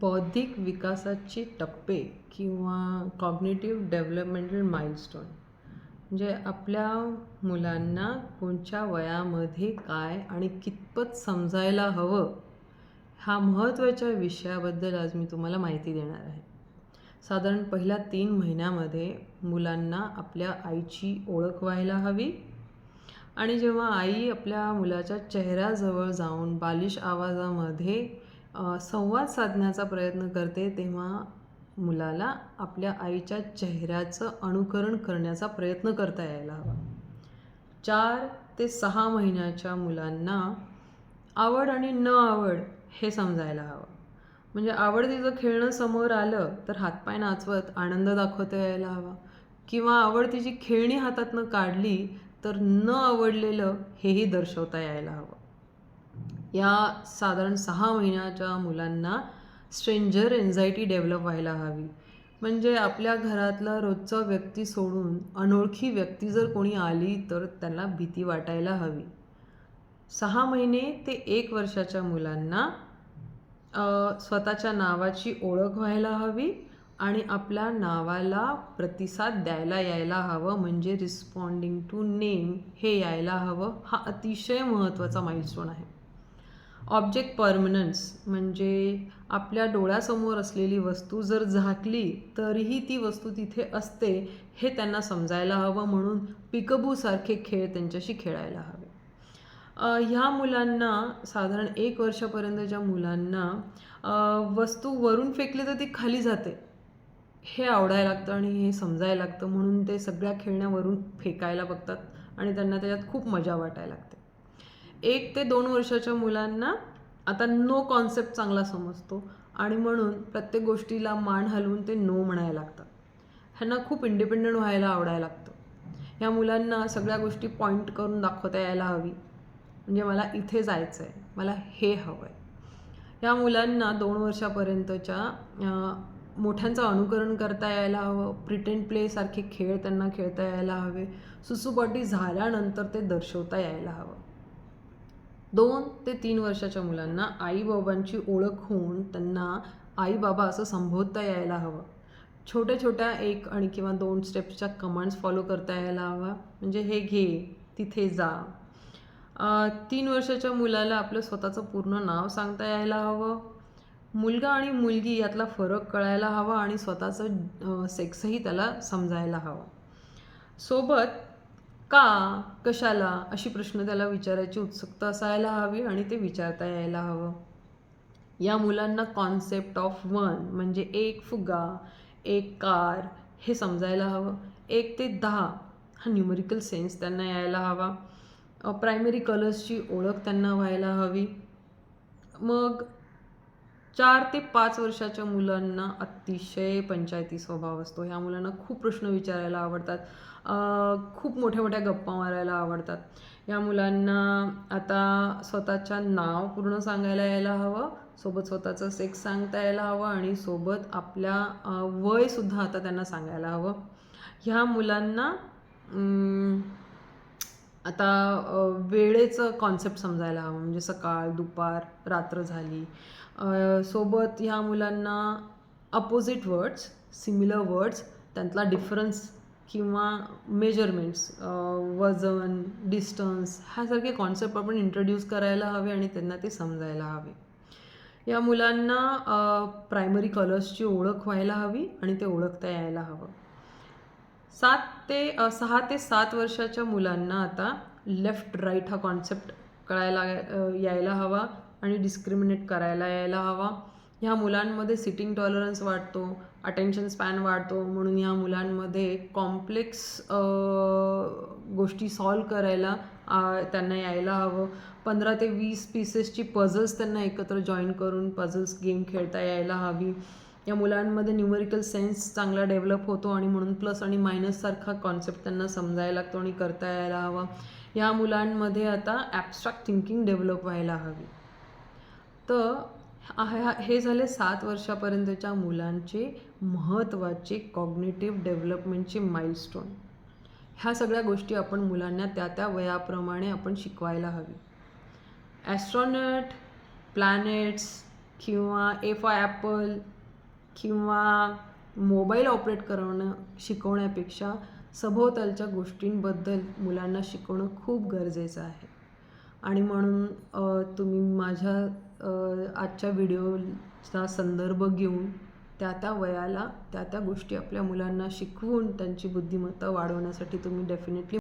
बौद्धिक विकासाचे टप्पे किंवा कॉग्नेटिव्ह डेव्हलपमेंटल माइलस्टोन म्हणजे आपल्या मुलांना कोणत्या वयामध्ये काय आणि कितपत समजायला हवं हा महत्त्वाच्या विषयाबद्दल आज मी तुम्हाला माहिती देणार आहे. साधारण पहिल्या तीन महिन्यामध्ये मुलांना आपल्या आईची ओळख व्हायला हवी आणि जेव्हा आई आपल्या मुलाच्या चेहऱ्याजवळ जाऊन बालिश आवाजामध्ये संवाद साधण्याचा प्रयत्न करते तेव्हा मुलाला आपल्या आईच्या चेहऱ्याचं अनुकरण करण्याचा प्रयत्न करता यायला हवा. चार ते सहा महिन्याच्या मुलांना आवड आणि न आवड हे समजायला हवं. म्हणजे आवडतीचं खेळणं समोर आलं तर हातपाय नाचवत आनंद दाखवता यायला हवा. किंवा आवडतीची खेळणी हातातनं काढली तर न आवडलेलं हेही दर्शवता यायला हवं. या साधारण सहा महिन्याच्या मुलांना स्ट्रेंजर एन्झायटी डेव्हलप व्हायला हवी. म्हणजे आपल्या घरातला रोजचा व्यक्ती सोडून अनोळखी व्यक्ती जर कोणी आली तर त्यांना भीती वाटायला हवी. सहा महिने ते एक वर्षाच्या मुलांना स्वतःच्या नावाची ओळख व्हायला हवी आणि आपल्या नावाला प्रतिसाद द्यायला यायला हवं म्हणजे रिस्पॉन्डिंग टू नेम हे यायला हवं. हा अतिशय महत्त्वाचा माइलस्टोन आहे. ऑब्जेक्ट परमनन्स म्हणजे आपल्या डोळ्यासमोर असलेली वस्तू जर झाकली तरीही ती वस्तू तिथे असते हे त्यांना समजायला हवं म्हणून पिकबूसारखे खेळ त्यांच्याशी खेळायला हवे. ह्या मुलांना साधारण एक वर्षापर्यंतच्या मुलांना वस्तू वरून फेकली तर ती खाली जाते. हे आवडायला लागतं आणि हे समजायला लागतं म्हणून ते सगळ्या खेळण्यावरून फेकायला बघतात आणि त्यांना त्याच्यात खूप मजा वाटायला लागते. एक ते दोन वर्षाच्या मुलांना आता नो कॉन्सेप्ट चांगला समजतो. आणि म्हणून प्रत्येक गोष्टीला मान हलवून ते नो म्हणायला लागतात. ह्यांना खूप इंडिपेंडंट व्हायला आवडायला लागतं. या मुलांना सगळ्या गोष्टी पॉईंट करून दाखवता यायला हवी. म्हणजे मला इथे जायचं आहे मला हे हवं आहे या मुलांना दोन वर्षापर्यंतच्या मोठ्यांचं अनुकरण करता यायला हवं. प्रिटेंड प्लेसारखे खेळ त्यांना खेळता यायला हवे. सुसुपाटी झाल्यानंतर ते दर्शवता यायला हवं. दोन ते तीन वर्षाच्या मुलांना आईबाबांची ओळख होऊन त्यांना आई बाबा असं संबोधता यायला हवं. छोट्या छोट्या एक आणि किंवा दोन स्टेप्सच्या कमांड्स फॉलो करता यायला हवा म्हणजे हे घे तिथे जा. तीन वर्षाच्या मुलाला आपलं स्वतःचं पूर्ण नाव सांगता यायला हवं. मुलगा आणि मुलगी यातला फरक कळायला हवा आणि स्वतःचं सेक्सही त्याला समजायला हवं. सोबत का? कशाला? अशी प्रश्न त्याला विचारायची उत्सुकता असायला हवी आणि ते विचारता यायला हवं. या मुलांना कॉन्सेप्ट ऑफ वन म्हणजे एक फुगा एक कार हे समजायला हवं. एक ते दहा हा न्यूमरिकल सेन्स त्यांना यायला हवा. प्रायमरी कलर्सची ओळख त्यांना व्हायला हवी. मग चार ते पाच वर्षाच्या मुलांना अतिशय पंचायती स्वभाव असतो. ह्या मुलांना खूप प्रश्न विचारायला आवडतात. खूप मोठ्या मोठ्या गप्पा मारायला आवडतात. या मुलांना आता स्वतःच्या नाव पूर्ण सांगायला यायला हवं सोबत स्वतःचं सेक्स सांगता यायला हवं आणि सोबत आपल्या वयसुद्धा आता त्यांना सांगायला हवं. ह्या मुलांना आता वेळेचं कॉन्सेप्ट समजायला हवं. म्हणजे सकाळ दुपार रात्र झाली. सोबत ह्या मुलांना अपोजिट वर्ड्स सिमिलर वर्ड्स त्यांतला डिफरन्स किंवा मेजरमेंट्स वजन डिस्टन्स ह्यासारखे कॉन्सेप्ट आपण इंट्रोड्यूस करायला हवे आणि त्यांना ते समजायला हवे. या मुलांना प्रायमरी कलर्सची ओळख व्हायला हवी आणि ते ओळखता यायला हवं. सात ते सहा ते सात वर्षाच्या मुलांना आता लेफ्ट राईट हा कॉन्सेप्ट कळायला यायला हवा. आणि डिस्क्रिमिनेट करायला यायला हवा. ह्या मुलांमध्ये सिटिंग टॉलरन्स वाढतो अटेन्शन स्पॅन वाढतो म्हणून ह्या मुलांमध्ये कॉम्प्लेक्स गोष्टी सॉल्व करायला त्यांना यायला हवं. पंधरा ते वीस पीसेसची पझल्स त्यांना एकत्र जॉईन करून पझल्स गेम खेळता यायला हवी. या मुलांमध्ये न्युमेरिकल सेन्स चांगला डेव्हलप होतो आणि म्हणून प्लस आणि मायनससारखा कॉन्सेप्ट त्यांना समजायला लागतो आणि करता यायला हवा. या मुलांमध्ये आता ॲबस्ट्रॅक्ट थिंकिंग डेव्हलप व्हायला हवी. तर हा- हे झाले सात वर्षापर्यंतच्या मुलांचे महत्त्वाचे कॉग्नेटिव्ह डेव्हलपमेंटचे माइलस्टोन ह्या सगळ्या गोष्टी आपण मुलांना त्या त्या वयाप्रमाणे आपण शिकवायला हवी. ॲस्ट्रॉनट प्लॅनेट्स किंवा ए फॉर ॲपल किंवा मोबाईल ऑपरेट करवणं शिकवण्यापेक्षा सभोवतालच्या गोष्टींबद्दल मुलांना शिकवणं खूप गरजेचं आहे. आणि म्हणून तुम्ही माझ्या आजच्या व्हिडिओचा संदर्भ घेऊन त्या त्या वयाला त्या त्या गोष्टी आपल्या मुलांना शिकवून त्यांची बुद्धिमत्ता वाढवण्यासाठी तुम्ही डेफिनेटली